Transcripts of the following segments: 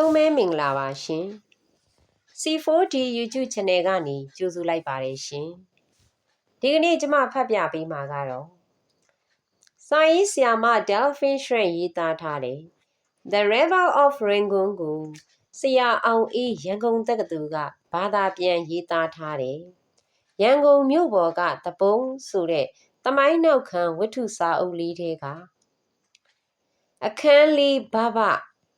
လုံးပဲမင်္ဂလာပါရှင် C4D YouTube Channel ကနေကြိုဆိုလိုက်ပါတယ်ရှင်ဒီကနေ့ကျွန်မဖတ်ပြပေးမှာကတော့စာရေးဆရာမ Delphine Shred ရေးသားထားတဲ့ The Rebel of Rangoon ကိုဆရာအောင်အေးရန်ကုန်တက္ကသိုလ်ကဘာသာပြန်ရေးသားထားတယ်ရန်ကုန်မြို့ပေါ်ကတပုံးဆိုတဲ့တမိုင်းနောက်ခံဝတ္ထုစာအုပ်လေးတွေကအခန်းလေးဘဘ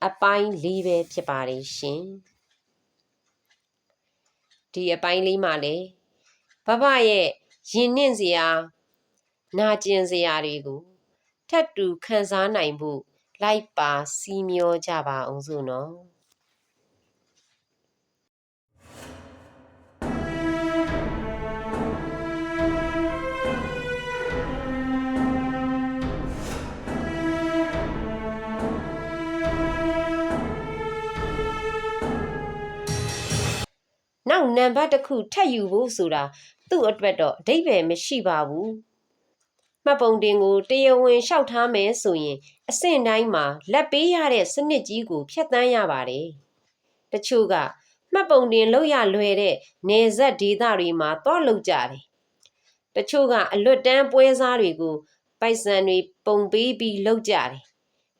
အပိုင်းလေးပဲဖြစ်ပါတယ်ရှင်ဒီအပိုင်းလေးမှာလေဘဘရဲ့ရင်နှင့်စရာနာကျင်စရာတွေကိုထပ်တူခံစားနိုင်ဖို့လိုက်ပါစီမျောကြပါအောင်စို့နော် နောက်နံပါတ်တစ်ခုထပ်ယူဖို့ဆိုတာသူ့အတွက်တော့အဓိပ္ပာယ်မရှိပါဘူးမှတ်ပုံတင်ကိုတရားဝင်လျှောက်ထားမယ်ဆိုရင်အဆင့်တိုင်းမှာလက်ပေးရတဲ့စနစ်ကြီးကိုဖျက်ဆီးရပါတယ်တချို့ကမှတ်ပုံတင်လောက်ရလွယ်တဲ့နေဆက်ဒေသတွေမှာတော့လောက်ကြတယ်တချို့ကအလွတ်တန်းပွဲစားတွေကိုပိုက်ဆံတွေပုံပေးပြီးလောက်ကြတယ်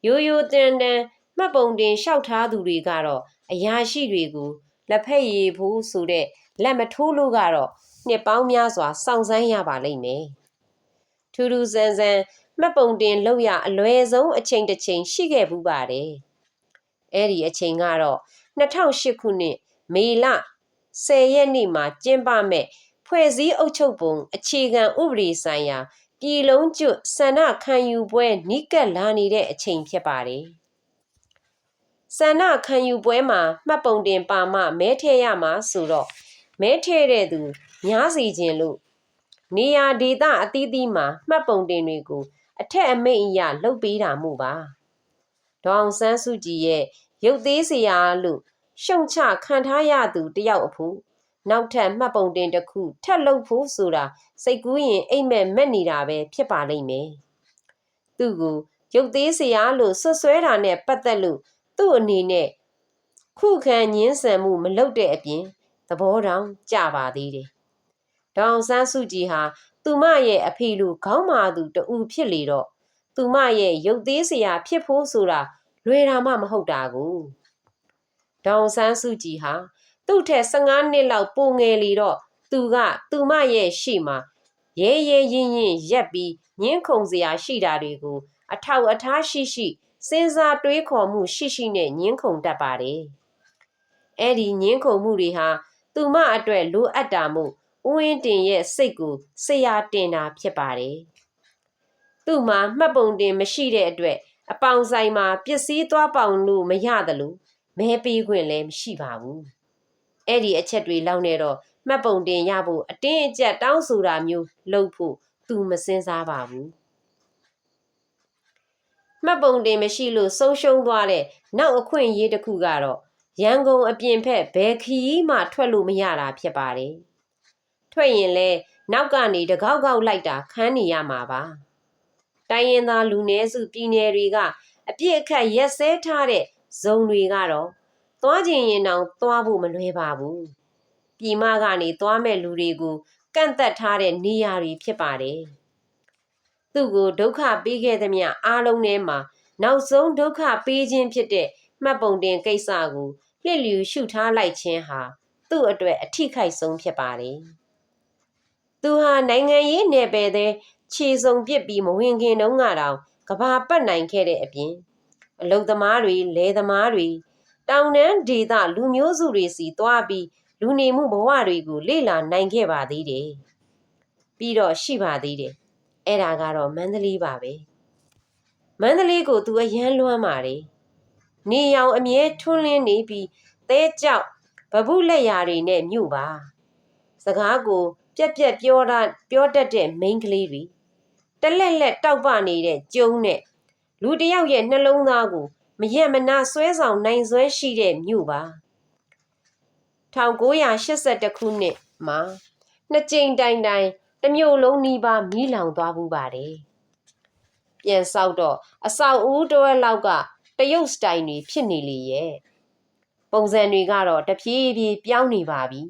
ရိုးရိုးတန်တန်မှတ်ပုံတင်လျှောက်ထားသူတွေကတော့အရာရှိတွေကို လက်ဖက်ရည်ဖို့ဆိုတဲ့လက်မထိုးလို့ကတော့နှစ်ပေါင်းများစွာစောင့်ဆိုင်းရပါလိမ့်မယ်ထူးထူးဆန်းဆန်းမှတ်ပုံတင်လောက်ရအလွယ်ဆုံးအချိန်တစ်ချိန်ရှိခဲ့ဘူးပါတယ်အဲ့ဒီအချိန်ကတော့2008ခုနှစ်မေလ10ရက်နေ့မှာကျင်းပမဲ့ဖွဲ့စည်းအုပ်ချုပ်ပုံအခြေခံဥပဒေဆိုင်ရာပြည်လုံးကျွတ်ဆန္ဒခံယူပွဲနိကက်လာနေတဲ့အချိန်ဖြစ်ပါတယ် ဆန္ဒခံယူပွဲမှာမှတ်ပုံတင်ပါမှမဲထည့်ရမှာဆိုတော့မဲထည့်တဲ့သူများစီခြင်းလို့နေရာဒေသအသီးသီးမှာမှတ်ပုံတင်တွေကိုအထက်အမိန့်အရလုပ်ပေးတာမှုပါဒေါအောင်ဆန်းစုကြည်ရဲ့ရုပ်သေးစရာလို့ရှုံချခံထားရသူတယောက်အဖို့နောက်ထပ်မှတ်ပုံတင်တစ်ခုထပ်လုပ်ဖို့ဆိုတာစိတ်ကူးရင်အိမ်မက်မက်နေတာပဲဖြစ်ပါလိမ့်မယ်သူ့ကိုရုပ်သေးစရာလို့ဆွဆွဲတာနဲ့ပတ်သက်လို့ သူ့အနေနဲ့ခုခံညင်းဆန်မှုမလုပ်တဲ့အပြင်သဘောတောင်ကြပါသေးတယ်။ဒေါအောင်ဆန်းစုကြည်ဟာသူမရဲ့အဖေလူခေါင်းမာသူတူဖြစ်လေတော့သူမရဲ့ရုပ်သေးစရာဖြစ်ဖို့ဆိုတာလွယ်တာမှမဟုတ်တာကိုဒေါအောင်ဆန်းစုကြည်ဟာသူ့ထက်15နှစ်လောက်ပိုငယ်လေတော့သူကသူမရဲ့ရှိမှာရဲရဲရင်ရင်ရက်ပြီးညင်းခုန်စရာရှိတာတွေကို အထောက်အထားရှိရှိ စဉ်းစားတွေးခေါ်မှုရှိရှိနဲ့ညင်းခုန်တတ်ပါတယ်။အဲ့ဒီညင်းခုန်မှုတွေဟာသူမအတွက်လိုအပ်တာမို့ဦးဝင်းတင်ရဲ့စိတ်ကိုဆရာတင်တာဖြစ်ပါတယ်။သူ့မှာမှတ်ပုံတင်မရှိတဲ့အတွက်အပေါင်ဆိုင်မှာပစ္စည်းသွားပေါင်လို့မရသလိုမဲပေးခွင့်လည်းမရှိပါဘူး။အဲ့ဒီအချက်တွေလောက်နေတော့မှတ်ပုံတင်ရဖို့အတင်းအကျပ်တောင်းဆိုတာမျိုးလုပ်ဖို့သူမစင်စားပါဘူး။ မှတ်ပုံတင်မရှိလို့ဆုံးရှုံးသွားတဲ့နောက်အခွင့်အရေးတစ်ခုကတော့ရန်ကုန်အပြင်ဖက်ဘယ်ခရီးမှထွက်လို့မရတာဖြစ်ပါတယ်။ထွက်ရင်လဲနောက်ကနေတကောက်ကောက်လိုက်တာခန်းနေရမှာပါ။တိုင်းရင်သားလူနည်းစုပြည်နယ်တွေကအပြစ်အခတ်ရက်စဲထားတဲ့ဇုံတွေကတော့သွားခြင်းရင်တောင်သွားဖို့မလွယ်ပါဘူး။ပြည်မကနေသွားမဲ့လူတွေကိုကန့်သက်ထားတဲ့နေရာတွေဖြစ်ပါတယ်။ သူ့ကိုဒုက္ခပေးခဲ့သမျှအားလုံးထဲမှာနောက်ဆုံးဒုက္ခပေးခြင်းဖြစ်တဲ့မှတ်ပုံတင်ကိစ္စကိုလှစ်လျူရှုထားလိုက်ခြင်းဟာသူ့အတွက်အထိခိုက်ဆုံးဖြစ်ပါတယ်။သူဟာနိုင်ငံရေးနယ်ပယ်တဲ့ခြေစုံပစ်ပြီးမဝင်ခင်တုန်းကတော့ကဘာပတ်နိုင်ခဲ့တဲ့အပြင်အလုသမားတွေလယ်သမားတွေတောင်တန်းဒေသလူမျိုးစုတွေစီသွားပြီးလူနေမှုဘဝတွေကိုလေ့လာနိုင်ခဲ့ပါသေးတယ်။ပြီးတော့ရှိပါသေးတယ် အဲ့ဒါကတော့မန္တလေးပါပဲမန္တလေးကိုသူအရန်လွမ်းပါတယ်နေရောင်အမြဲထွန်းလင်းနေပြီးသဲကြောက်ဗဗုလက်ရာတွေနဲ့မြို့ပါ စကားကို ပြက်ပြက်ပြောတာပြောတတ်တဲ့မိန်းကလေးတွေတလက်လက်တောက်ပနေတဲ့ကျုံနဲ့လူတယောက်ရဲ့နှလုံးသားကိုမရက်မနာဆွဲဆောင်နိုင်ဆွဲရှိတဲ့မြို့ပါ1982ခုနှစ်မှာနှစ်ကြိမ်တိုင်တိုင် တမျိုးလုံးနီးပါးမီးလောင်သွားဘူးပါတယ်ပြန်ဆောက်တော့အဆောက်အဦတွဲလောက်ကတရုတ်စတိုင်တွေဖြစ်နေလေရဲ့ပုံစံတွေကတော့တဖြည်းဖြည်းပြောင်းနေပါပြီ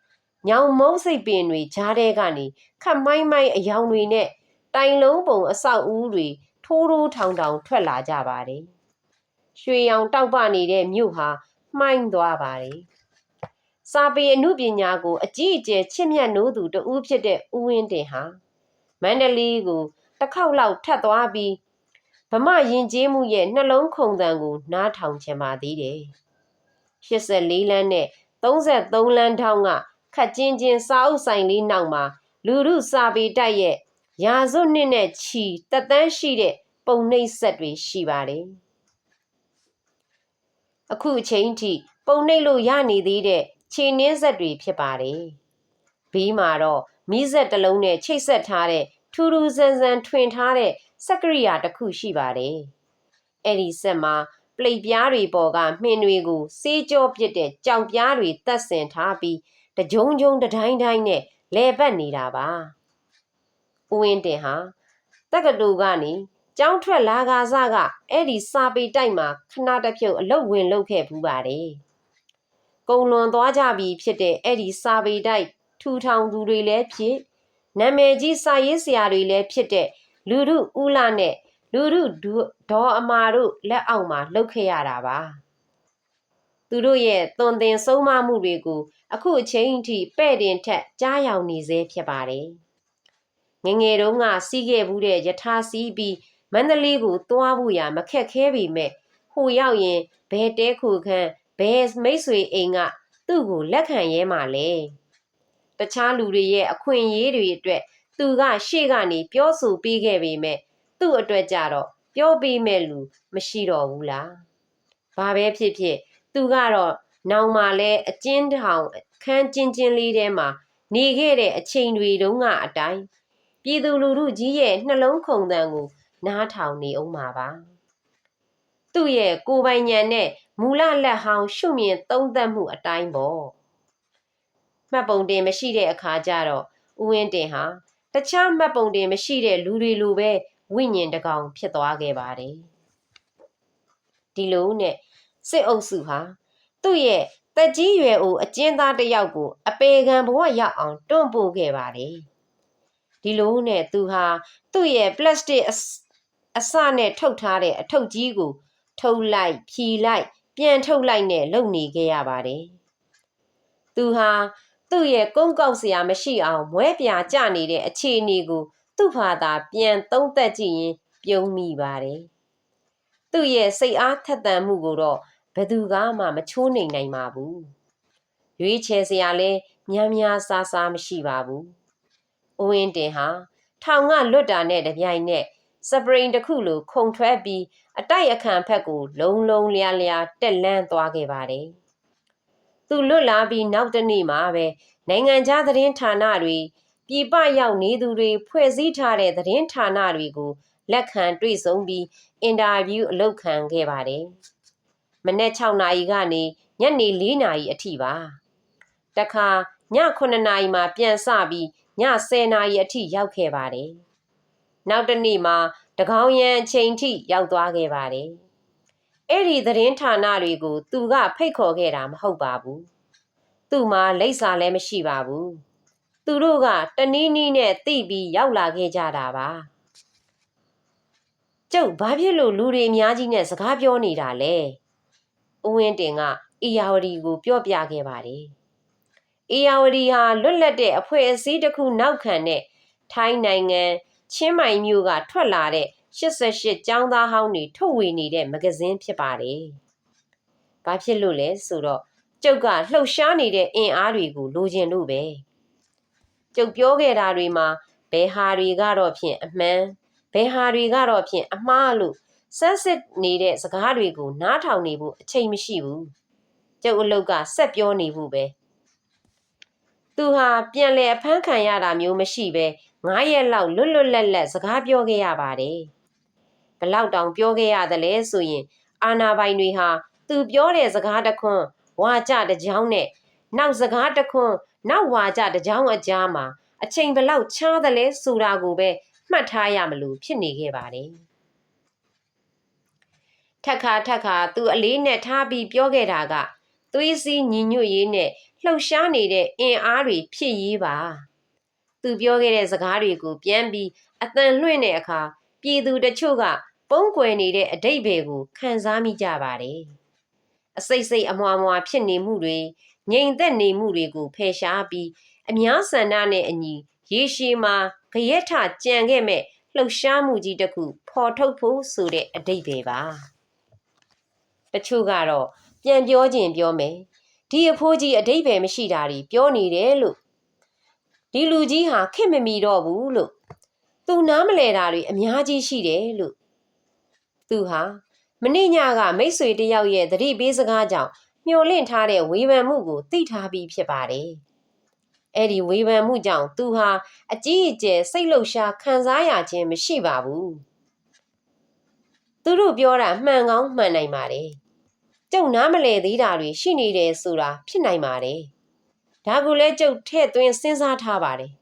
။ညောင်မုံစိတ်ပင်တွေဂျားတဲ့ကနေခတ်မိုင်းမိုင်းအယောင်တွေနဲ့တိုင်လုံးပုံအဆောက်အဦတွေထိုးထိုးထောင်ထောင်ထွက်လာကြပါတယ်။ရွှေရောင်တောက်ပနေတဲ့မြို့ဟာမှိုင်းသွားပါတယ်။ စာပေအမှုပညာကိုအကြီးအကျယ်ချစ်မြတ်နိုးသူတဦးဖြစ်တဲ့ဦးဝင်းတင်ဟာမန္တလေးကိုတစ်ခေါက်လောက်ထပ်သွားပြီးဗမာရင်ကျေးမှုရဲ့နှလုံးခုန်တန်ကို နားထောင်ချင်ပါသေးတယ်။84လမ်းနဲ့33လမ်းထောင်းကခတ်ချင်းချင်းစာအုပ်ဆိုင်လေးနောက်မှာလူရုစာပေတိုက်ရဲ့ရာဇွတ်နှစ်နဲ့ချီတက်တန်းရှိတဲ့ပုံနှိပ်ဆက်တွေရှိပါတယ်။အခုအချိန်ထိပုံနှိပ်လို့ရနေသေးတဲ့ ခြေနှင်းဆက်တွေဖြစ်ပါတယ်။ဘေးမှာတော့မီးဆက်တစ်လုံးနဲ့ချိတ်ဆက်ထားတဲ့ထူးထူးဆန်းဆန်းထွင်ထားတဲ့စက်ကရိယာတစ်ခုရှိပါတယ်။အဲ့ဒီဆက်မှာပလိတ်ပြားတွေပေါ်ကမှင်တွေကိုစေးကြောပစ်တဲ့ကြောင်ပြားတွေတက်ဆင်ထားပြီးတကြုံကြုံတတိုင်းတိုင်းနဲ့လဲပတ်နေတာပါ။ဦးဝင်းတင်ဟာတက္ကသိုလ်ကနေကျောင်းထွက်လာကစားကအဲ့ဒီစာပေတိုက်မှာခဏတစ်ဖြုတ်အလုတ်ဝင်လုပ်ခဲ့ဘူးပါတယ်။ ကုံလွန်သွားကြပြီဖြစ်တဲ့အဲ့ဒီစာပေတိုက်ထူထောင်သူတွေလည်းဖြစ်နာမည်ကြီးစာရေးဆရာတွေလည်းဖြစ်တဲ့လူရုဦးလာနဲ့လူရုဒေါ်အမာတို့လက်အောက်မှာလှုပ်ခဲ့ရတာပါသူတို့ရဲ့သွန်သင်ဆုံးမမှုတွေကိုအခုအချိန်အထိပဲ့တင်ထက်ကြားရောက်နေစေဖြစ်ပါတယ်ငငယ်တုန်းကစီးခဲ့ဘူးတဲ့ယထာစီးပြီးမန္တလေးကိုသွားဖို့ရမခက်ခဲပေမဲ့ဟိုရောက်ရင်ဘယ်တဲခုခန်း ဘယ်မိတ်ဆွေအိမ်ကသူ့ကိုလက်ခံရဲမှာလဲတခြားလူတွေရဲ့အခွင့်အရေးတွေအတွက်သူကရှေ့ကနေပြောဆိုပေးခဲ့ပေမဲ့သူ့အတွက်ကြတော့ပြောပေးမဲ့လူမရှိတော့ဘူးလားဘာပဲဖြစ်ဖြစ်သူကတော့နောင်မှလဲအကျဉ်းထောင်ခန်းချင်းချင်းလေးထဲမှာနေခဲ့တဲ့အချိန်တွေတုန်းကအတိုင်းပြည်သူလူထုကြီးရဲ့နှလုံးခုန်တန်ကိုနားထောင်နေအောင်ပါပါ သူ့ရဲ့ကိုယ်ပိုင်ဉာဏ်နဲ့မူလလက်ဟောင်းရှုမြင်သုံးသပ်မှုအတိုင်းပေါ့မှတ်ပုံတင်မရှိတဲ့အခါကျတော့ဦးဝင်းတင်ဟာတခြားမှတ်ပုံတင်မရှိတဲ့လူတွေလိုပဲဝိညာဉ်တကောင်ဖြစ်သွားခဲ့ပါတယ်ဒီလိုနဲ့စစ်အုပ်စုဟာသူ့ရဲ့တက်ကြီးရွယ်အိုအကျဉ်းသားတစ်ယောက်ကို အပေခံဘဝရောက်အောင်တွန့်ပို့ခဲ့ပါတယ်ဒီလိုနဲ့သူဟာသူ့ရဲ့ပလတ်စတစ်အစနဲ့ထုတ်ထားတဲ့အထုပ်ကြီးကို ထုတ်လိုက်ဖြီလိုက် ပြန်ထုတ်လိုက်နဲ့လုပ်နေခဲ့ရပါတယ်သူဟာသူ့ရဲ့ကုန်းကောက်စရာမရှိအောင်မွဲပြာကျနေတဲ့အခြေအနေကိုသူ့ဖာသာပြန်သုံးသက်ကြည့်ရင်ပြုံးမိပါတယ်။သူ့ရဲ့စိတ်အားထက်သန်မှုကိုတော့ဘယ်သူကမှမချိုးနိုင်နိုင်ပါဘူး။ရွေးချယ်စရာလဲများများစားစားမရှိပါဘူး။ဦးဝင်းတင်ဟာထောင်ကလွတ်တာနဲ့တပြိုင်နက် စပရိန်တစ်ခုလိုခုံထွက်ပြီးအတိုက်အခံဖက်ကိုလုံလုံလျားလျားတက်လန်းသွားခဲ့ပါတယ်။သူလွတ်လာပြီးနောက်တနေ့မှာပဲနိုင်ငံခြားသတင်းဌာနတွေပြည်ပရောက်နေသူတွေဖွဲ့စည်းထားတဲ့သတင်းဌာနတွေကိုလက်ခံတွေ့ဆုံပြီးအင်တာဗျူးအလုပ်ခံခဲ့ပါတယ်။မနေ့6နာရီကနေညနေ4နာရီအထိပါ။တခါည9နာရီမှာပြန်စပြီးည10နာရီအထိရောက်ခဲ့ပါတယ်။ နောက်တနေ့မှာတကောင်းရန်အချိန်ထိရောက်သွားခဲ့ပါတယ်။အဲ့ဒီသတင်းဌာနတွေကို သူကဖိတ်ခေါ်ခဲ့တာမဟုတ်ပါဘူးသူ့မှာလိပ်စာလည်းမရှိပါဘူးသူတို့ကတနည်းနည်းနဲ့သိပြီးရောက်လာခဲ့ကြတာပါကျုပ်ဘာဖြစ်လို့လူတွေအများကြီးနဲ့စကားပြောနေတာလဲဦးဝင်းတင်ကအေယာဝတီကိုပြောပြခဲ့ပါတယ်အေယာဝတီဟာလွတ်လပ်တဲ့အဖွဲ့အစည်းတစ်ခုနောက်ခံတဲ့ထိုင်းနိုင်ငံ ချင်းမိုင်မြို့ကထွက်လာတဲ့88ကျောင်းသားဟောင်းတွေထုတ်ဝေနေတဲ့မဂဇင်းဖြစ်ပါတယ်။ဘာဖြစ်လို့လဲဆိုတော့ကျုပ်ကလှုပ်ရှားနေတဲ့အင်အားတွေကိုလိုချင်လို့ပဲ။ကျုပ်ပြောခဲ့တာတွေမှာဘယ်ဟာတွေကတော့ဖြင့်အမှန်ဘယ်ဟာတွေကတော့ဖြင့်အမှားလို့ဆန်းစစ်နေတဲ့စကားတွေကိုနားထောင်နေဖို့အချိန်မရှိဘူး။ကျုပ်အလုပ်ကဆက်ပြောနေဖို့ပဲ။သူဟာပြန်လဲအဖမ်းခံရတာမျိုးမရှိပဲ 9ရက်လောက်လွတ်လွတ်လပ်လပ်စကားပြောခဲ့ရပါတယ်။ဘလောက်တောင်ပြောခဲ့ရသလဲဆိုရင် အာနာပိုင်တွေဟာသူပြောတဲ့စကားတခွန်းဝါကြတကြောင်းနဲ့နောက်စကားတခွန်းနောက်ဝါကြတကြောင်းအကြားမှာအချိန်ဘလောက်ချားသလဲဆိုတာကိုပဲမှတ်ထားရမလို့ဖြစ်နေခဲ့ပါတယ်ထက်ခါထက်ခါသူအလေးနဲ့ထားပြီးပြောခဲ့တာကသွေးစည်းညီညွတ်ရေးနဲ့လှုပ်ရှားနေတဲ့အင်အားတွေဖြစ်ရေးပါ သူပြောခဲ့တဲ့စကားတွေကိုပြန်ပြီးအတန်လွှင့်တဲ့အခါပြည်သူတချို့ကပုံကွယ်နေတဲ့အတိတ်ဘယ်ကိုခံစားမိကြပါတယ်အစိတ်စိတ်အမွားမွာဖြစ်နေမှုတွေငြိမ်သက်နေမှုတွေကိုဖယ်ရှားပြီးအများဆန္ဒနဲ့အညီရေရှည်မှာကြရက်ထကြံခဲ့မဲ့လှုပ်ရှားမှုကြီးတစ်ခုဖော်ထုတ်ဖို့ဆိုတဲ့အတိတ်ပဲပါတချို့ကတော့ပြန်ပြောခြင်းပြောမယ်ဒီအဖိုးကြီးအတိတ်ပဲမရှိတာတွေပြောနေတယ်လို့ ဒီလူကြီးဟာခင့်မမီတော့ဘူးလို့သူနားမလဲတာတွေအများကြီးရှိတယ်လို့သူဟာမနေ့ညကမိတ်ဆွေတယောက်ရဲ့သတိပေးစကားကြောင့်မျောလင့်ထားတဲ့ဝေဖန်မှုကိုသိထားပြီးဖြစ်ပါတယ်အဲ့ဒီဝေဖန်မှုကြောင့်သူဟာအကြီးအကျယ်စိတ်လှုပ်ရှားခံစားရခြင်းမရှိပါဘူးသူတို့ပြောတာမှန်ကောင်းမှန်နိုင်ပါတယ်ကျုပ်နားမလဲသေးတာတွေရှိနေတယ်ဆိုတာဖြစ်နိုင်ပါတယ် ဒါကိုလည်းကျုပ်ထဲ့သွင်းစဉ်းစားထားပါတယ်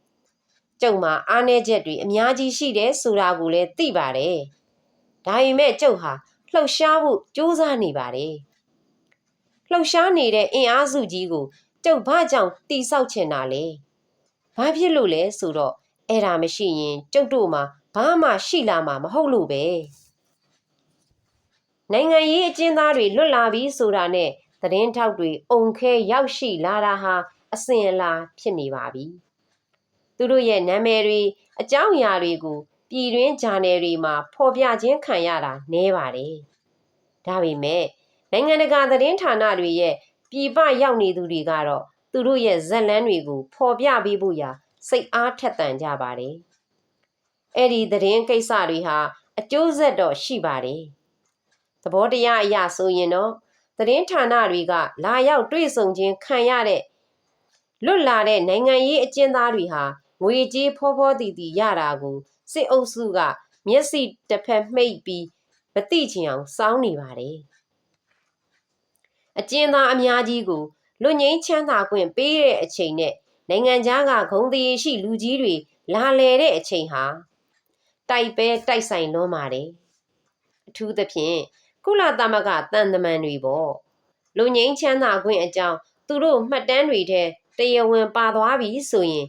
ကျုပ်မှာအားနည်းချက်တွေအများကြီးရှိတယ်ဆိုတာကိုလည်းသိပါတယ်ဒါပေမဲ့ကျုပ်ဟာလှုပ်ရှားဖို့ကြိုးစားနေပါတယ်လှုပ်ရှားနေတဲ့အင်အားစုကြီးကိုကျုပ်ဘာကြောင့်တိဆောက်ချင်တာလဲဘာဖြစ်လို့လဲဆိုတော့အဲ့ဒါမရှိရင်ကျုပ်တို့မှာဘာမှရှိလာမှာမဟုတ်လို့ပဲနိုင်ငံရေးအကျဉ်းသားတွေလွတ်လာပြီဆိုတာနဲ့သတင်းထောက်တွေအုံခဲရောက်ရှိလာတာဟာ အစဉ်အလာဖြစ်နေပါပြီသူတို့ရဲ့နာမည်တွေအကြောင်းအရာတွေကိုပြည်တွင်းဂျာနယ်တွေမှာဖော်ပြခြင်းခံရတာနည်းပါတယ်ဒါပေမဲ့နိုင်ငံတကာသတင်းဌာနတွေရဲ့ပြည်ပရောက်နေသူတွေကတော့သူတို့ရဲ့ဇက်လန်းတွေကိုဖော်ပြပေးဖို့ရာစိတ်အားထက်သန်ကြပါတယ်။အဲ့ဒီသတင်းကိစ္စတွေဟာအကျိုးဆက်တော့ရှိပါတယ်။သဘောတရားအရဆိုရင်တော့သတင်းဌာနတွေကလာရောက်တွေ့ဆုံခြင်းခံရတဲ့ လွတ်လာတဲ့နိုင်ငံရေးအကျဉ်းသားတွေဟာငွေကြေးဖောဖောတီတီရတာကိုစစ်အုပ်စုက မျက်စိတစ်ဖက်မှိတ်ပြီးမသိချင်အောင်စောင်းနေပါတယ်။အကျဉ်းသားအများကြီးကိုလွတ်ငင်းချမ်းသာခွင့်ပေးတဲ့အချိန်နဲ့နိုင်ငံခြားကဂုံတရေရှိလူကြီးတွေလာလဲတဲ့အချိန်ဟာတိုက်ပဲတိုက်ဆိုင်လွန်းပါတယ်အထူးသဖြင့်ကုလသမဂ္ဂတန်တမန်တွေပေါ့လူငင်းချမ်းသာခွင့်အကြောင်းသူတို့မှတ်တမ်းတွေထဲ တရားဝင်ပါသွားပြီဆိုရင်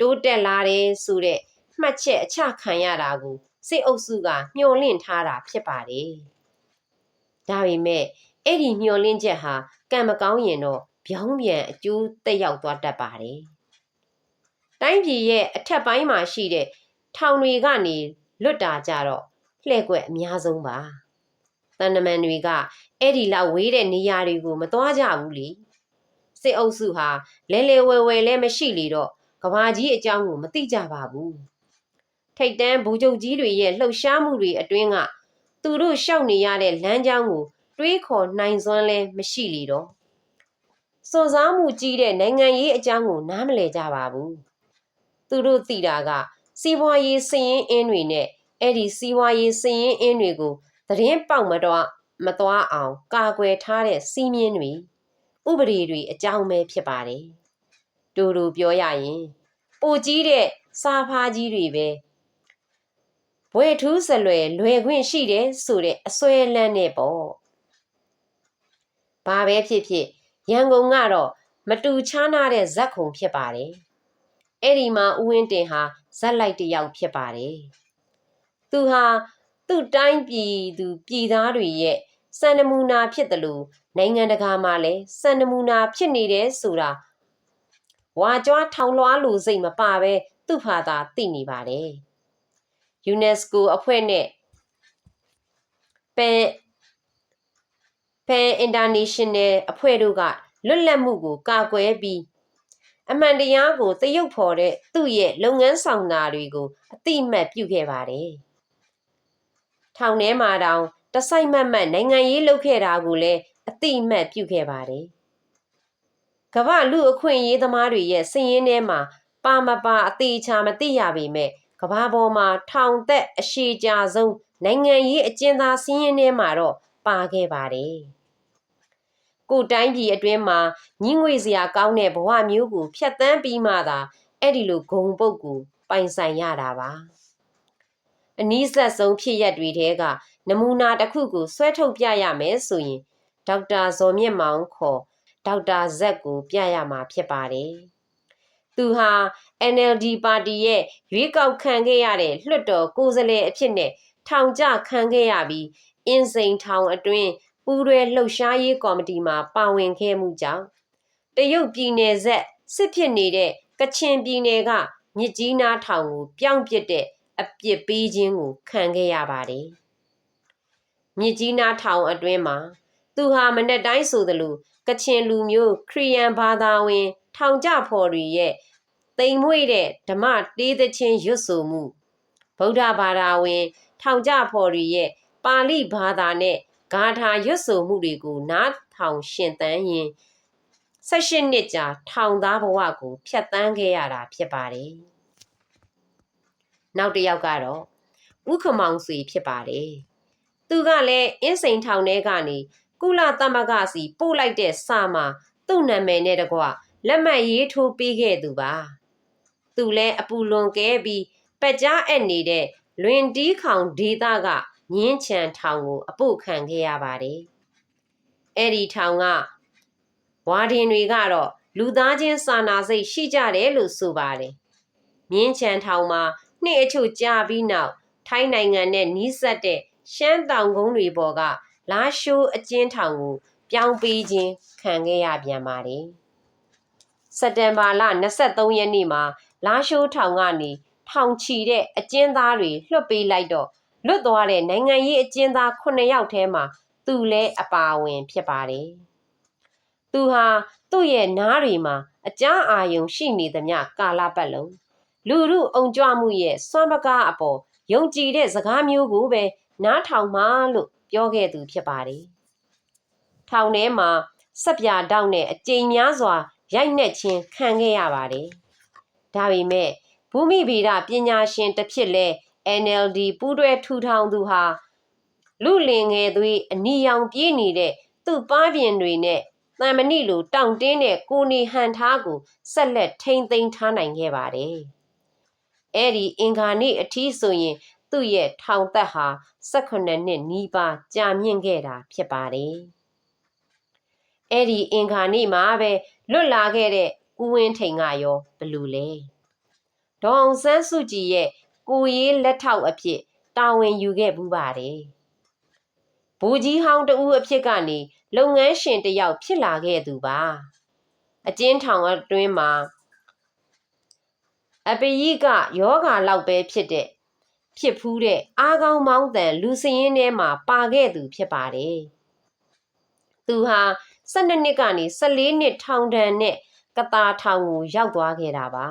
တိုးတက်လာတယ်ဆိုတဲ့မှတ်ချက်အချခံရတာကိုစစ်အုပ်စုကမျှော်လင့်ထားတာဖြစ်ပါတယ်ဒါပေမဲ့အဲ့ဒီမျောလင်းချက်ဟာကံမကောင်းရင်တော့ပြောင်းပြန်အကျိုးတက်ရောက်သွားတတ်ပါတယ်။တိုင်းပြည်ရဲ့အထက်ပိုင်းမှာရှိတဲ့ထောင်တွေကနေလွတ်တာကြတော့လှဲ့ကွက်အများဆုံးပါ။တန်နမန်တွေကအဲ့ဒီလောက်ဝေးတဲ့နေရာတွေကိုမသွားကြဘူးလေ။ စစ်အုပ်စုဟာလဲလဲဝဲဝဲလဲမရှိလေတော့ကဘာကြီးအကြောင်းကိုမသိကြပါဘူး။ထိတ်တန်းဘူချုပ်ကြီးတွေရဲ့လှုပ်ရှားမှုတွေအတွင်းကသူတို့ရှောက်နေရတဲ့လမ်းကြောင်းကို တွေးခေါ်နိုင်စွမ်းလဲမရှိလေတော့စွန်စားမှုကြီးတဲ့နိုင်ငံရေးအကြောင်းကိုနားမလည်ကြပါဘူးသူတို့သိတာက စီးပွားရေးစည်ရင်အင်းတွေနဲ့အဲ့ဒီစီးပွားရေးစည်ရင်အင်းတွေကိုသတင်းပေါက်မတော့မသွားအောင် ကာကွယ်ထားတဲ့စီးမြင်းတွေ ဥပဒေတွေအကြောင်းပဲဖြစ်ပါတယ်တူတူပြောရရင်ပိုကြီးတဲ့စားဖားကြီးတွေပဲဘွဲထူးဆလွယ်လွယ်ခွင့်ရှိတယ်ဆိုတဲ့အစွဲလန်းနဲ့ပေါ့ဘာပဲဖြစ်ဖြစ်ရန်ကုန်ကတော့မတူချားနာတဲ့ဇက်ခုံဖြစ်ပါတယ်။အဲ့ဒီမှာဦးဝင်းတင်ဟာဇက်လိုက်တယောက်ဖြစ်ပါတယ်။သူဟာသူ့တိုင်းပြည်သူပြည်သားတွေရဲ့ စံနမူနာဖြစ်တယ်လို့နိုင်ငံတကာမှာလည်းစံနမူနာဖြစ်နေတယ်ဆိုတာဝါကြွားထောင်လွှားလူစိတ်မပါပဲသူ့ဖာသာသိနေပါတယ်။ UNESCO အဖွဲ့နဲ့ပန်ဖန်အင်တာနေရှင်နယ်အဖွဲ့တို့ကလွတ်လပ်မှုကိုကာကွယ်ပြီးအမှန်တရားကိုသရုပ်ဖော်တဲ့သူ့ရဲ့လုပ်ငန်းဆောင်တာတွေကိုအတိအမှတ်ပြုခဲ့ပါတယ်။ထောင်ထဲမှာတောင် တစိုက်မတ်မတ်နိုင်ငံရေးလုပ်ခဲ့တာကိုလည်းအတိအမှတ်ပြုခဲ့ပါတယ်။ကမ္ဘာလူအခွင့်အရေးသမားတွေရဲ့စည်ရင်းထဲမှာပါမပါအသေးချာမသိရပေမဲ့ကဘာပေါ်မှာထောင်သက်အရှိကြဆုံးနိုင်ငံရေးအကျဉ်းသားစည်းရင်းထဲမှာတော့ပါခဲ့ပါတယ်။ကိုတိုင်းပြည်အတွင်းမှာညှင်းငွေစရာကောင်းတဲ့ဘဝမျိုးကိုဖျက်ဆီးပြီးမှသာအဲ့ဒီလိုဂုံပုတ်ကိုပိုင်ဆိုင်ရတာပါအနည်းဆက်ဆုံးဖြစ်ရက်တွေထဲက နမူနာတစ်ခုကိုဆွဲထုတ်ပြရမယ်ဆိုရင်ဒေါက်တာဇော်မြင့်မောင်ခေါ်ဒေါက်တာဇက်ကိုပြရမှာဖြစ်ပါတယ်။သူဟာ NLD ပါတီရဲ့ရွေးကောက်ခံခဲ့ရတဲ့လွှတ်တော်ကိုယ်စားလှယ်အဖြစ်နဲ့ထောင်ကျခံခဲ့ရပြီးအင်းစိန်ထောင်အတွင်းပူးရဲလှုပ်ရှားရေးကော်မတီမှာပါဝင်ခဲ့မှုကြောင့်တရုတ်ပြည်နယ်ဆက်စစ်ဖြစ်နေတဲ့ကချင်ပြည်နယ်ကမြစ်ကြီးနားထောင်ကိုပြောင်းပစ်တဲ့အပြစ်ပေးခြင်းကိုခံခဲ့ရပါတယ်။ မြစ်ကြီးနားထောင်အတွင်းမှာသူဟာမနေ့တိုင်းဆိုသလိုကချင်လူမျိုးခရီးယန်ဘာသာဝင် ထောင်ကြဖော်တွေရဲ့တိမ်မွေ့တဲ့ဓမ္မတေးသချင်းရွတ်ဆိုမှုဗုဒ္ဓဘာသာဝင် ထောင်ကြဖော်တွေရဲ့ပါဠိဘာသာနဲ့ဂါထာရွတ်ဆိုမှုတွေကိုနားထောင်ရှင်သန်ရင်18နှစ်ကြာထောင်သားဘဝကိုဖျက်ဆီးခဲ့ရတာဖြစ်ပါတယ်။နောက်တစ်ယောက်ကတော့ဥခမောင်ဆွေဖြစ်ပါတယ်။ သူကလည်းအင်းစိန်ထောင်ထဲကနေကုလသမဂ္ဂစီပို့လိုက်တဲ့စာမှာသူ့နာမည်နဲ့တကွလက်မှတ်ရေးထိုးပေးခဲ့သူပါ။သူလည်းအပူလွန်ကဲပြီးပက်ကြားအပ်နေတဲ့လွင်တီးခေါင်ဒေသကငင်းချံထောင်ကိုအပုတ်ခံခဲ့ရပါတယ်။အဲ့ဒီထောင်ကဝါဒင်တွေကတော့လူသားချင်းစာနာစိတ်ရှိကြတယ်လို့ဆိုပါတယ်။မြင်းချံထောင်မှာနှစ်အချို့ကြာပြီးနောက်ထိုင်းနိုင်ငံနဲ့နီးစပ်တဲ့ ရှမ်းတောင်ကုန်းတွေပေါ်ကလာရှိုးအကျဉ်းထောင်ကို ပြောင်းပေးခြင်းခံခဲ့ရပြန်ပါတယ်။စက်တင်ဘာလ23ရက်နေ့မှာလာရှိုးထောင်ကနေထောင်ချီတဲ့အကျဉ်းသားတွေလွှတ်ပေးလိုက်တော့လွတ်သွားတဲ့နိုင်ငံရေးအကျဉ်းသား9ယောက်ထဲမှာသူလည်းအပါအဝင်ဖြစ်ပါတယ်။သူဟာသူ့ရဲ့နားတွေမှာအကြမ်းအာယုံရှိနေသမျှကာလပတ်လုံးလူမှုအုံကြွမှုရဲ့စွမ်းပကားအပေါ်ယုံကြည်တဲ့စကားမျိုးကိုပဲ နားထောင်မှလို့ပြောခဲ့သူဖြစ်ပါတယ်။ထောင်ထဲမှာစက်ပြာတောက်နဲ့အကြိမ်များစွာရိုက်နှက်ခြင်းခံခဲ့ရပါတယ်။ဒါပေမဲ့ဘူမိဗေဒပညာရှင်တစ်ဖြစ်လဲ NLD ပူးတွဲထူထောင်သူဟာလူလင်ငယ်သွေးအနီရောင်ပြေးနေတဲ့သူ့ပါးပြင်တွေနဲ့တန်မဏိလိုတောင့်တင်းတဲ့ကိုနေဟန်ထားကိုဆက်လက်ထိမ့်သိမ်းထားနိုင်ခဲ့ပါတယ်။အဲ့ဒီအင်္ဂါနေ့အထီးဆိုရင် သူ့ရဲ့ထောင်သက်ဟာ18နှစ်နီးပါးကြာမြင့်ခဲ့တာဖြစ်ပါတယ်။အဲ့ဒီအင်္ဂါနေ့မှာပဲလွတ်လာခဲ့တဲ့ဦးဝင်းထိန်ကရောဘလူလဲ။ဒေါအောင်ဆန်းစုကြည်ရဲ့ကိုရေးလက်ထောက်အဖြစ်တာဝန်ယူခဲ့ပူးပါတယ်။ဘူကြီးဟောင်းတဦးအဖြစ်ကနေလုပ်ငန်းရှင်တယောက်ဖြစ်လာခဲ့သူပါ။အကျဉ်းထောင်အတွင်းမှာအပရိကယောဂါလောက်ပဲဖြစ်တဲ့ ဖြစ်ဖူးတဲ့အားကောင်းမောင်းတန်လူစင်းထဲမှာပါခဲ့သူဖြစ်ပါတယ်။သူဟာ12နှစ်ကနေ14နှစ်ထောင်ဒဏ်နဲ့ကတာထောင်ကိုရောက်သွားခဲ့တာပါ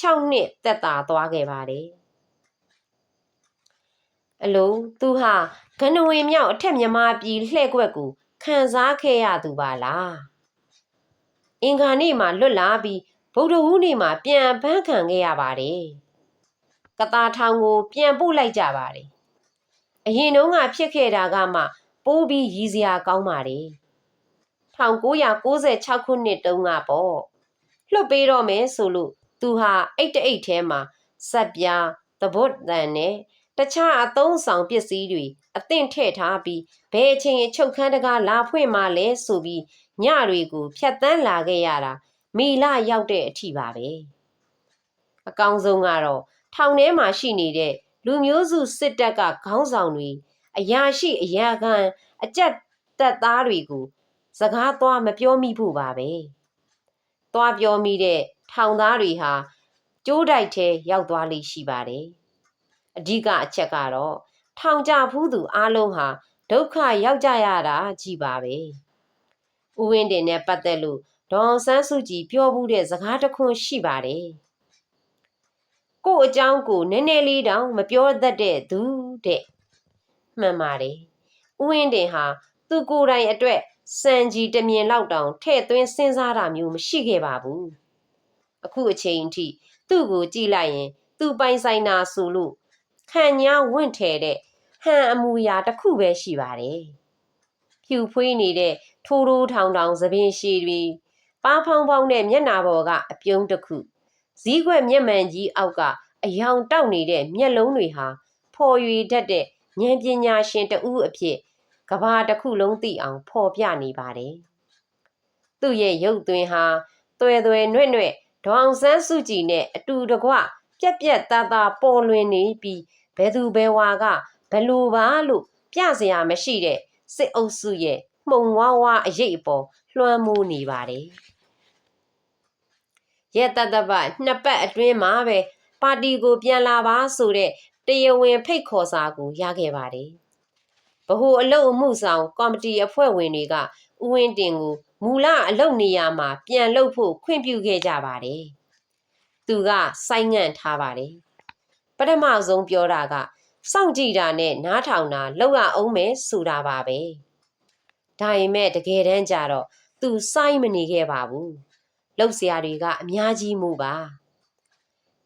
6နှစ်တက်တာသွားခဲ့ပါတယ်အလိုသူဟာဂနဝင်မြောက်အထက်မြမပြည်လှဲ့ကွက်ကိုခံစားခဲ့ရသူပါလားအင်္ဂါနေ့မှာလွတ်လာပြီးဗုဒ္ဓဟူးနေ့မှာပြန်ဖမ်းခံခဲ့ရပါတယ် ကတာထောင်ကို ပြန်ပို့လိုက်ကြပါတယ်အရင်တုန်းကဖြစ်ခဲ့တာကမှပိုးပြီးရည်စရာကောင်းပါတယ်1996ခုနှစ်တုန်းကပေါ့လွတ်ပေးတော့မယ်ဆိုလို့သူဟာအိတ်တအိတ်ထဲမှာစက်ပြားသဘွတ်တန်နဲ့တခြားအသုံးဆောင်ပစ္စည်းတွေအသင့်ထည့်ထားပြီးဘယ်အချိန်အချုပ်ခန်းတကားလာဖွင့်မှလဲဆိုပြီးညတွေကိုဖြတ်တန်းလာခဲ့ရတာမီလရောက်တဲ့အထိပါပဲအကောင်းဆုံးကတော့ ထောင်ထဲမှာရှိနေတဲ့လူမျိုးစုစစ်တပ်ကခေါင်းဆောင်တွေအရာရှိအရာခံအကြက်တက်သားတွေကို စကားသွားမပြောမိဖို့ပါပဲသွားပြောမိတဲ့ထောင်သားတွေဟာကျိုးတိုက်ထဲရောက်သွားလိမ့်ရှိပါတယ်အဓိကအချက်ကတော့ထောင်ကြဖူးသူအလုံးဟာဒုက္ခရောက်ကြရတာကြီးပါပဲဥဝင်းတင်နဲ့ပတ်သက်လို့ဒေါန်ဆန်းစုကြည်ပြောမှုတဲ့စကားတစ်ခွန်းရှိပါတယ် ကို့အကြောင်းကိုနည်းနည်းလေးတောင်မပြောတတ်တဲ့သူတဲ့မှန်ပါတယ်ဥဝင်းတင်ဟာသူကိုယ်တိုင်အတွက်စံကြီးတမြင်လောက်တောင်ထဲ့သွင်းစဉ်းစားတာမျိုးမရှိခဲ့ပါဘူးအခုအချိန်အထိသူ့ကိုကြည့်လိုက်ရင် သူပိုင်ဆိုင်တာဆိုလို့ခံညာဝင့်ထဲတဲ့ဟန်အမူအရာတစ်ခုပဲရှိပါတယ်ဖြူဖွေးနေတဲ့ထိုးထိုးထောင်ထောင်သပင်ရှည်တွေပါဖောင်းဖောင်းတဲ့မျက်နာပေါ်ကအပြုံးတစ်ခု ဇီးခွက်မျက်မှန်ကြီးအောက်ကအယောင်တောက်နေတဲ့မျက်လုံးတွေဟာဖော်ရွေတတ်တဲ့ဉာဏ်ပညာရှင်တဦးအဖြစ်ကဘာတစ်ခုလုံးသိအောင်ဖော်ပြနေပါတယ်သူ့ရဲ့ရုပ်သွင်းဟာသွဲသွဲနှွဲ့နှွဲ့ဒေါအောင်ဆန်းစုကြည်နဲ့အတူတကွပြက်ပြက်သားသားပေါ်လွင်နေပြီးဘယ်သူဘယ်ဝါကဘယ်လိုပါလို့ပြစရာမရှိတဲ့စစ်အုပ်စုရဲ့မှုံဝါးဝါအရေးအပေါ်လွှမ်းမိုးနေပါတယ်။ ရက်တတပတ်နှစ်ပတ်အတွင်းမှာပဲပါတီကိုပြန်လာပါဆိုတဲ့တရားဝင်ဖိတ်ခေါ်စာကိုရခဲ့ပါတယ်။ဗဟိုအလုပ်အမှုဆောင်ကော်မတီအဖွဲ့ဝင်တွေကဥဝင်းတင်ကိုမူလအလုပ်နေရာမှာပြန်လုပ်ဖို့ခွင့်ပြုခဲ့ကြပါတယ်။သူကစိုင်းငံ့ထားပါတယ်။ပထမဆုံးပြောတာကစောင့်ကြည့်တာနဲ့နားထောင်တာလောက်ရအောင်မယ်ဆိုတာပါပဲ။ဒါရင်မဲ့တကယ်တမ်းကျတော့သူစိုင်းမနေခဲ့ပါဘူး။ လှုပ်ရှားတွေကအများကြီးမို့ပါ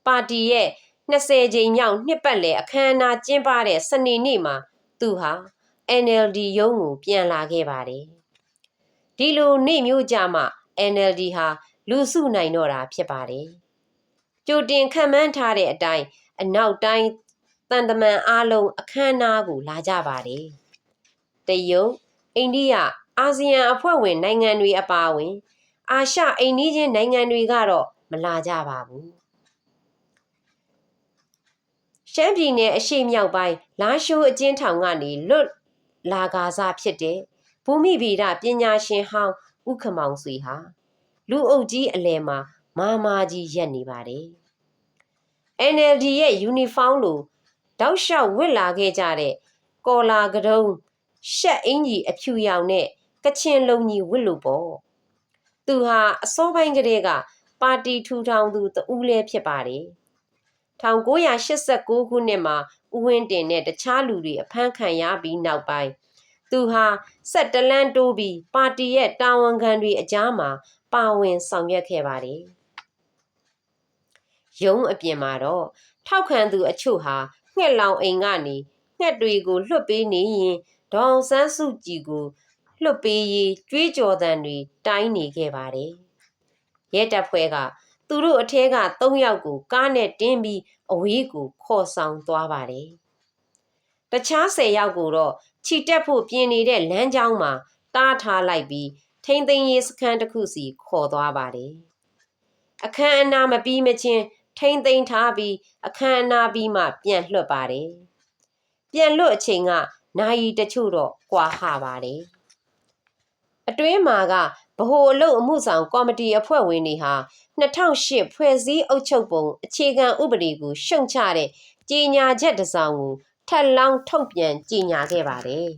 ပါတီရဲ့20ကြိမ်မြောက်နှစ်ပတ်လည်အခမ်းအနားကျင်းပတဲ့စနေနေ့မှာသူဟာ NLD ရုံးကိုပြန်လာခဲ့ပါတယ်ဒီလိုနေ့မျိုးကြမှာ NLD ဟာလူစုနိုင်တော့တာဖြစ်ပါတယ်ကြိုတင်ခံမှန်းထားတဲ့အတိုင်းအနောက်တိုင်းတန်တမန်အားလုံးအခမ်းအနားကိုလာကြပါတယ်တရုတ်အိန္ဒိယအာဆီယံအဖွဲ့ဝင်နိုင်ငံတွေအပါအဝင် အာရှအိန္ဒိချင်းနိုင်ငံတွေကတော့မလာကြပါဘူး။ရှမ်းပြည်နယ်အရှေ့မြောက်ပိုင်းလာရှိုးအကျဉ်းထောင်ကနေလွတ်လာကာစားဖြစ်တဲ့ဘူမိဗီဒပညာရှင်ဟောင်းဥက္ကမောင်ဆွေဟာလူအုပ်ကြီးအလဲမှာမာမာကြီးရက်နေပါတယ်။ NLD ရဲ့ယူနီဖောင်းလိုတောက်လျှောက်ဝစ်လာခဲ့ကြတဲ့ကော်လာကတုံးရှက်အင်ကြီးအဖြူရောင်နဲ့ကချင်လုံကြီးဝစ်လို့ပေါ့။ သူဟာအစောပိုင်းကတည်းကပါတီထူထောင်သူတဦးလည်းဖြစ်ပါတယ်။1989ခုနှစ်မှာဦးဝင်းတင်နဲ့တခြားလူတွေအဖမ်းခံရပြီးနောက်ပိုင်းသူဟာဆက်တလန်းတိုးပြီးပါတီရဲ့တာဝန်ခံတွေအကြားမှာပါဝင်ဆောင်ရွက်ခဲ့ပါတယ်။ရုံးအပြင်မှာတော့ထောက်ခံသူအချို့ဟာငှက်လောင်အိမ်ကနေငှက်တွေကိုလွှတ်ပေးနေရင်ဒေါအောင်ဆန်းစုကြည်ကို လွှတ်ပေးရေးကြွေးကြော်သံတွေတိုင်းနေခဲ့ပါတယ်။ရဲတပ်ဖွဲ့ကသူတို့အထဲက၃ယောက်ကိုကားနဲ့တင်းပြီးအဝေးကိုခေါ်ဆောင်သွားပါတယ်။တခြား၁၀ယောက်ကိုတော့ခြိတက်ဖို့ပြင်နေတဲ့လမ်းကြောင်းမှာတားထားလိုက်ပြီးထိမ့်သိမ်းရေးစခန်းတစ်ခုစီခေါ်သွားပါတယ်။အခမ်းအနားမပြီးမချင်းထိမ့်သိမ်းထားပြီးအခမ်းအနားပြီးမှပြန်လွှတ်ပါတယ်။ပြန်လွတ်အချိန်ကနိုင်တချို့တော့ကွာဟပါတယ်။ အတွင်းမှာကဗဟိုအလုပ်အမှုဆောင်ကော်မတီအဖွဲ့ဝင်တွေဟာ2008ဖွဲ့စည်းအုပ်ချုပ်ပုံအခြေခံဥပဒေကိုရှုံချတဲ့ကြေညာချက်တစ်စောင်ကိုထပ်လောင်းထုတ်ပြန်ကြေညာခဲ့ပါတယ်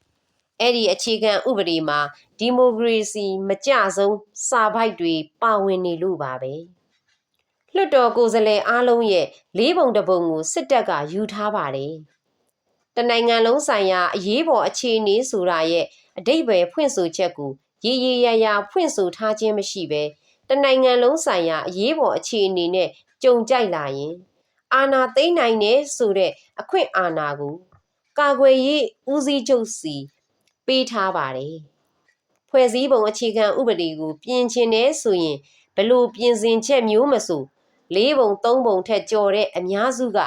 ။အဲ့ဒီအခြေခံဥပဒေမှာဒီမိုကရေစီမကြဆုံးစာပိုက်တွေပါဝင်နေလို့ပါပဲ။လွှတ်တော်ကိုယ်စားလှယ်အားလုံးရဲ့လေးပုံတစ်ပုံကိုစစ်တပ်ကယူထားပါတယ်။ တနိုင်ငံလုံးဆိုင်ရာအရေးပေါ်အခြေအနေဆိုတာရဲ့အတိတ်ပဲဖွင့်ဆိုချက်ကိုရေရေရရာဖွင့်ဆိုထားခြင်းမရှိဘဲတနိုင်ငံလုံးဆိုင်ရာအရေးပေါ်အခြေအနေနဲ့ကြုံကြိုက်လာရင် အာဏာသိမ်းနိုင်တဲ့ဆိုတဲ့အခွင့်အာဏာကိုကာကွယ်ရေးဦးစီးချုပ်စီပေးထားပါတယ်။ဖွဲ့စည်းပုံအခြေခံဥပဒေကို ပြင်ဆင်နေဆိုရင်ဘလို့ပြင်ဆင်ချက်မျိုးမဆိုလေးပုံသုံးပုံထက်ကျော်တဲ့အများစုက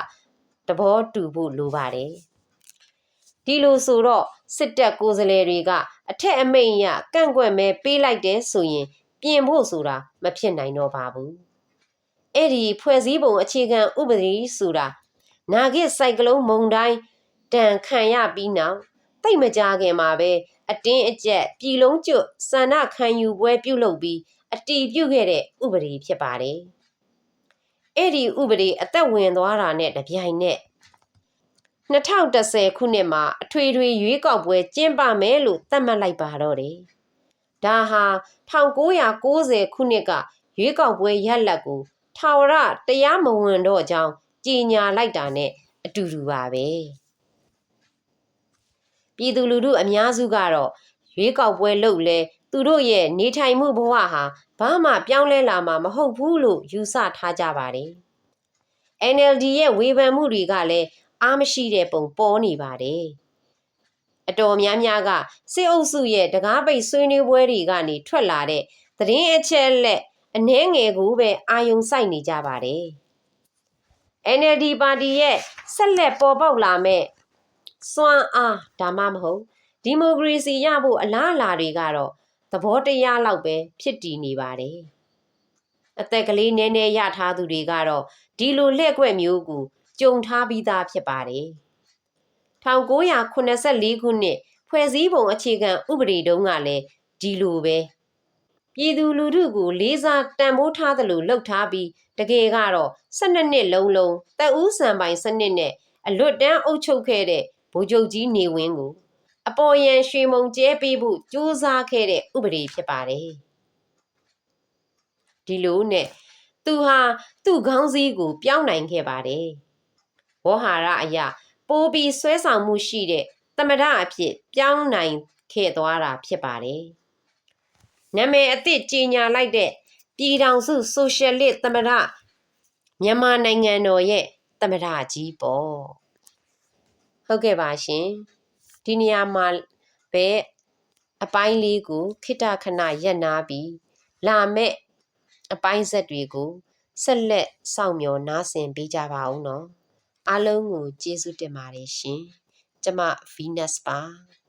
သဘောတူဖို့လိုပါတယ်။ ဒီလိုဆိုတော့စစ်တပ်ကိုယ်စားလှယ်တွေကအထက်အမိန့်အရကန့်ကွက်မဲပေးလိုက်တဲ့ဆိုရင် ပြင်ဖို့ဆိုတာမဖြစ်နိုင်တော့ပါဘူးအဲ့ဒီဖွဲ့စည်းပုံအခြေခံဥပဒေဆိုတာနာဂစ်စိုက်ကလုံးမုံတိုင်းတန်ခံရပြီးနောက်တိတ်မကြခင်မှာပဲအတင်းအကျပ်ပြည်လုံးကျွတ်စန္ဒခံယူပွဲပြုလုပ်ပြီးအတီးပြုတ်ခဲ့တဲ့ဥပဒေဖြစ်ပါတယ်အဲ့ဒီဥပဒေအသက်ဝင်သွားတာနဲ့တပြိုင်နက် 2010ခုနှစ်မှာအထွေထွေရွေးကောက်ပွဲကျင်းပမယ်လို့သတ်မှတ်လိုက်ပါတော့တယ်။ဒါဟာ1990ခုနှစ်ကရွေးကောက်ပွဲရလဒ်ကိုထာဝရတရားမဝင်တော့ကြောင်းကြေညာလိုက်တာနဲ့အတူတူပါပဲ။ပြည်သူလူထုအများစုကတော့ရွေးကောက်ပွဲလုပ်လဲသူတို့ရဲ့နေထိုင်မှုဘဝဟာဘာမှပြောင်းလဲလာမှာမဟုတ်ဘူးလို့ယူဆထားကြပါတယ်။ NLD ရဲ့ဝေဖန်မှုတွေကလည်း အားမရှိတဲ့ပုံပေါ်နေပါတယ်။အတော်များများကစစ်အုပ်စုရဲ့တကားပိတ်ဆွေးနွေးပွဲတွေကနေထွက်လာတဲ့သတင်းအချက်လက်အနှဲငယ်ကိုပဲအာယုံစိုက်နေကြပါတယ်။ NLD ပါတီရဲ့ဆက်လက်ပေါ်ပေါက်လာမဲ့စွမ်းအားဒါမှမဟုတ်ဒီမိုကရေစီရဖို့အလားအလာတွေကတော့သဘောတရားလောက်ပဲဖြစ်တည်နေပါတယ်အသက်ကလေးနည်းနည်းရထားသူတွေကတော့ဒီလိုလက်ကွက်မျိုးကို ကြုံထားပြီးသားဖြစ်ပါတယ်1984ခုနှစ်ဖွဲ့စည်းပုံအခြေခံဥပဒေတုန်းကလည်းဒီလိုပဲပြည်သူလူထုကိုလေးစားတန်ဖိုးထားသလိုလှုပ်ထားပြီးတကယ်ကတော့12နှစ်လုံးလုံးတပ်ဦးစံပိုင်စနစ်နဲ့အလွတ်တန်းအုပ်ချုပ်ခဲ့တဲ့ဗိုလ်ချုပ်ကြီးနေဝင်းကိုအပေါ်ယံရွှေမုံကျဲပေးဖို့ကြိုးစားခဲ့တဲ့ဥပဒေဖြစ်ပါတယ်ဒီလိုနဲ့သူဟာသူ့ခေါင်းစည်းကိုပြောင်းနိုင်ခဲ့ပါတယ် ဝေါဟာရအရာပိုးပြီးဆွဲဆောင်မှုရှိတဲ့သမဒအဖြစ်ပြောင်းနိုင်ခဲ့သွားတာဖြစ်ပါတယ်။နာမည်အသစ်ကြီးညာလိုက်တဲ့ပြည်ထောင်စုဆိုရှယ်လစ်သမဒမြန်မာနိုင်ငံတော်ရဲ့သမဒကြီးပေါ့။ဟုတ်ကဲ့ပါရှင်။ဒီနေရာမှာပဲအပိုင်းလေးကိုခိတခဏရက်နာပြီးလာမဲ့အပိုင်းဆက်တွေကိုဆက်လက်စောင့်မျှော်နားဆင်ပေးကြပါဦးနော်။ အားလုံးကိုကျေးဇူးတင်ပါတယ်ရှင်။ကျမ Venus ပါ။